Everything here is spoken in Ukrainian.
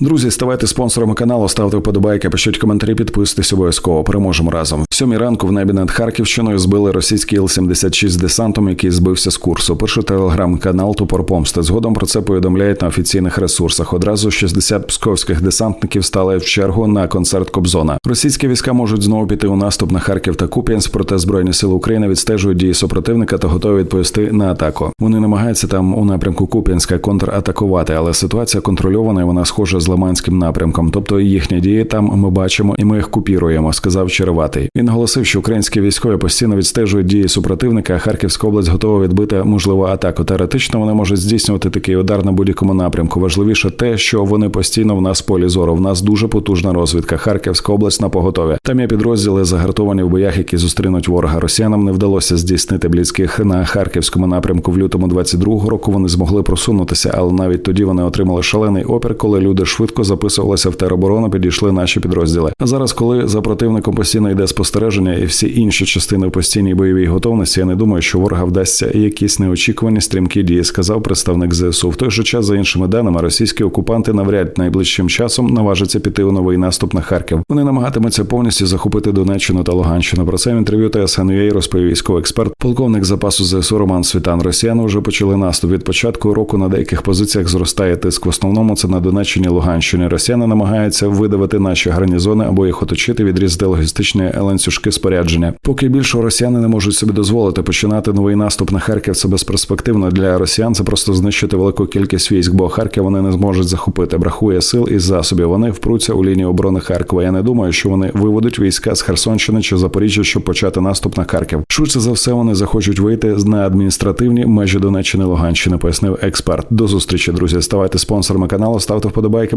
Друзі, ставайте спонсорами каналу, ставте вподобайки, пишіть коментарі, підписуйтесь обов'язково. Переможемо разом. В сьомій ранку в небі над Харківщиною збили російський Іл-76 з десантом, який збився з курсу. Пише телеграм-канал Топор Помсти. Згодом про це повідомляють на офіційних ресурсах. Одразу 60 псковських десантників стали в чергу на концерт Кобзона. Російські війська можуть знову піти у наступ на Харків та Куп'янськ, проте збройні сили України відстежують дії супротивника та готові відповісти на атаку. Вони намагаються там у напрямку Куп'янська контратакувати, але ситуація контрольована і вона схожа з Лиманським напрямком. Тобто їхні дії там ми бачимо і ми їх купіруємо, сказав Череватий. Він наголосив, що українські військові постійно відстежують дії супротивника. а Харківська область готова відбити можливу атаку. Теоретично вони можуть здійснювати такий удар на будь-якому напрямку. Важливіше те, що вони постійно в нас полі зору. В нас дуже потужна розвідка. Харківська область на поготові. Там є підрозділи загартовані в боях, які зустрінуть ворога. Росіянам не вдалося здійснити бліцьких на харківському напрямку в лютому 22-го року. Вони змогли просунутися, але навіть тоді вони отримали шалений опір, коли люди швидко записувалися в тероборону. Підійшли наші підрозділи. А зараз, коли за противником постійно йде спостереження і всі інші частини в постійній бойовій готовності, я не думаю, що ворога вдасться якісь неочікувані стрімкі дії, сказав представник ЗСУ. В той же час, за іншими даними, російські окупанти навряд найближчим часом наважаться піти у новий наступ на Харків. Вони намагатимуться повністю захопити Донеччину та Луганщину. Про це в інтерв'ю ТСНЮА розповів військовий експерт, полковник запасу ЗСУ Роман Світан. Росіяни вже почали наступ. Від початку року на деяких позиціях зростає тиск. В основному це на Донеччині, Луганщині. Росіяни намагаються видавити наші гарнізони або їх оточити, відрізати логістичні ланцюжки спорядження. Поки більше росіяни не можуть собі дозволити починати новий наступ на Харків. Це безперспективно для росіян. Це просто знищити велику кількість військ, бо Харків вони не зможуть захопити. Брахує сил і засобів. Вони впруться у лінію оборони Харкова. Я не думаю, що вони виведуть війська з Херсонщини чи Запоріжжя, щоб почати наступ на Харків. Швидше за все, вони захочуть вийти на адміністративні межі Донеччини Луганщини. Пояснив експерт. До зустрічі, друзі. Ставайте спонсорами каналу, ставте вподобайки,